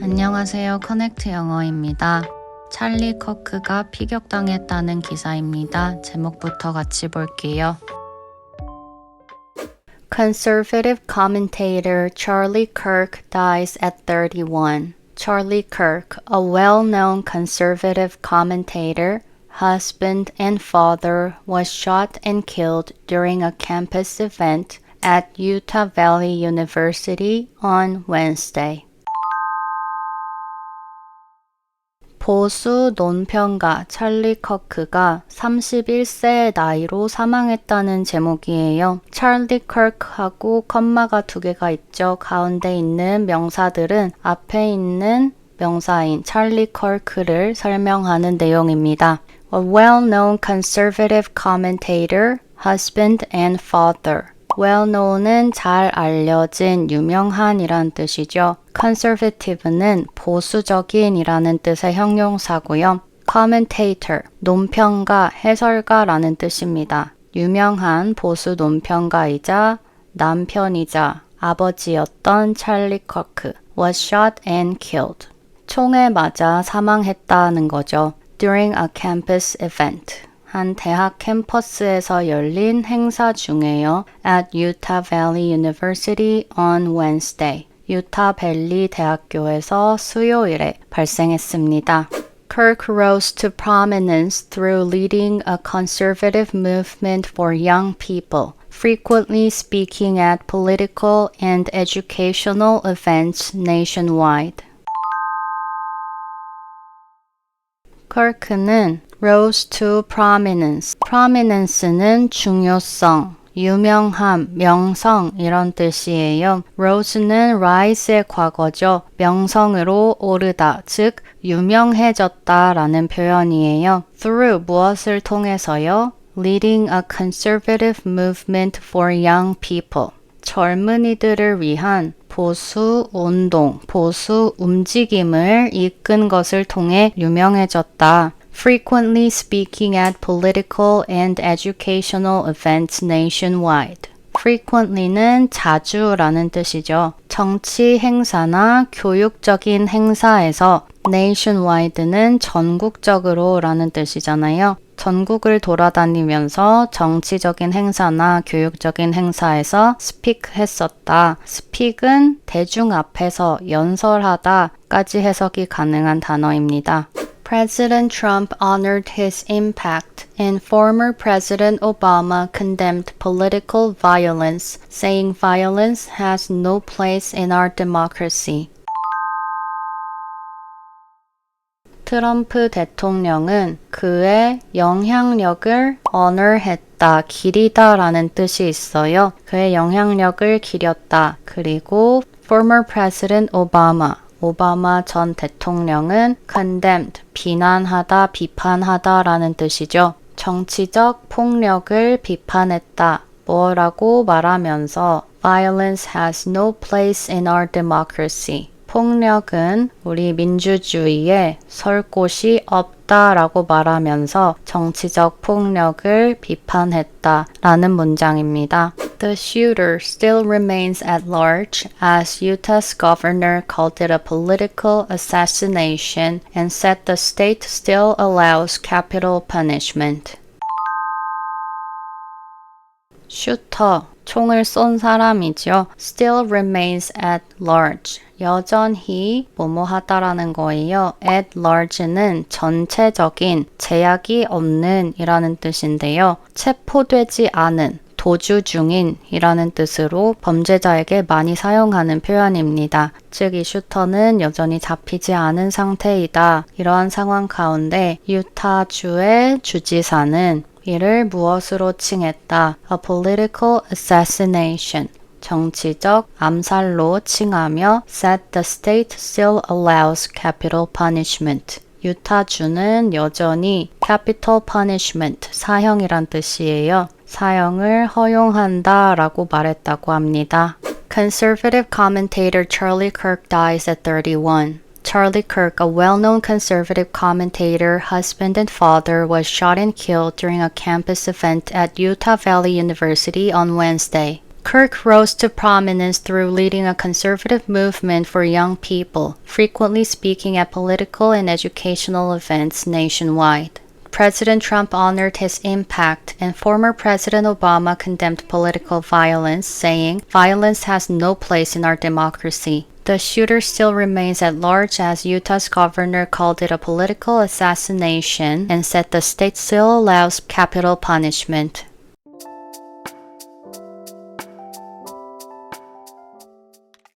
안녕하세요. 커넥트 영어입니다. 찰리 커크가 피격당했다는 기사입니다. 제목부터 같이 볼게요. Conservative commentator Charlie Kirk dies at 31. Charlie Kirk, a well-known conservative commentator, husband and father, was shot and killed during a campus event at Utah Valley University on Wednesday. 보수 논평가 찰리 커크가 31세의 나이로 사망했다는 제목이에요. 찰리 커크하고 컴마가 두 개가 있죠. 가운데 있는 명사들은 앞에 있는 명사인 찰리 커크를 설명하는 내용입니다. A well-known conservative commentator, husband and father. Well-known은 잘 알려진 유명한이란 뜻이죠. conservative는 보수적인이라는 뜻의 형용사고요. commentator, 논평가, 해설가라는 뜻입니다. 유명한 보수 논평가이자 남편이자 아버지였던 찰리 커크 was shot and killed. 총에 맞아 사망했다는 거죠. during a campus event. 한 대학 캠퍼스에서 열린 행사 중에요. at Utah Valley University on Wednesday. 유타 밸리 대학교에서 수요일에 발생했습니다. Kirk rose to prominence through leading a conservative movement for young people, frequently speaking at political and educational events nationwide. Kirk는 rose to prominence. prominence는 중요성, 유명함, 명성 이런 뜻이에요. rose는 rise의 과거죠. 명성으로 오르다, 즉 유명해졌다 라는 표현이에요. through 무엇을 통해서요? leading a conservative movement for young people. 젊은이들을 위한 보수 운동, 보수 움직임을 이끈 것을 통해 유명해졌다. Frequently speaking at political and educational events nationwide. frequently는 자주라는 뜻이죠. 정치 행사나 교육적인 행사에서 nationwide는 전국적으로 라는 뜻이잖아요. 전국을 돌아다니면서 정치적인 행사나 교육적인 행사에서 speak 했었다. speak은 대중 앞에서 연설하다까지 해석이 가능한 단어입니다. President Trump honored his impact, and former President Obama condemned political violence, saying violence has no place in our democracy. 트럼프 대통령은 그의 영향력을 honor했다, 기리다라는 뜻이 있어요. 그의 영향력을 기렸다. 그리고 former President Obama, 오바마 전 대통령은 condemned, 비난하다, 비판하다 라는 뜻이죠. 정치적 폭력을 비판했다. 뭐라고 말하면서 violence has no place in our democracy. 폭력은 우리 민주주의에 설 곳이 없다 라고 말하면서 정치적 폭력을 비판했다 라는 문장입니다. The shooter still remains at large as Utah's governor called it a political assassination and said the state still allows capital punishment. 슈터, 총을 쏜 사람이죠. still remains at large. 여전히 뭐뭐 하다라는 거예요. at large는 전체적인 제약이 없는 이라는 뜻인데요. 체포되지 않은 도주 중인 이라는 뜻으로 범죄자에게 많이 사용하는 표현입니다. 즉, 이 슈터는 여전히 잡히지 않은 상태이다. 이러한 상황 가운데 유타주의 주지사는 이를 무엇으로 칭했다? A political assassination. 정치적 암살로 칭하며 said the state still allows capital punishment. 유타주는 여전히 capital punishment, 사형이란 뜻이에요. 사형을 허용한다 라고 말했다고 합니다. Conservative commentator Charlie Kirk dies at 31. Charlie Kirk, a well-known conservative commentator, husband and father, was shot and killed during a campus event at Utah Valley University on Wednesday. Kirk rose to prominence through leading a conservative movement for young people, frequently speaking at political and educational events nationwide. President Trump honored his impact, and former President Obama condemned political violence, saying, Violence has no place in our democracy. The shooter still remains at large as Utah's governor called it a political assassination and said the state still allows capital punishment.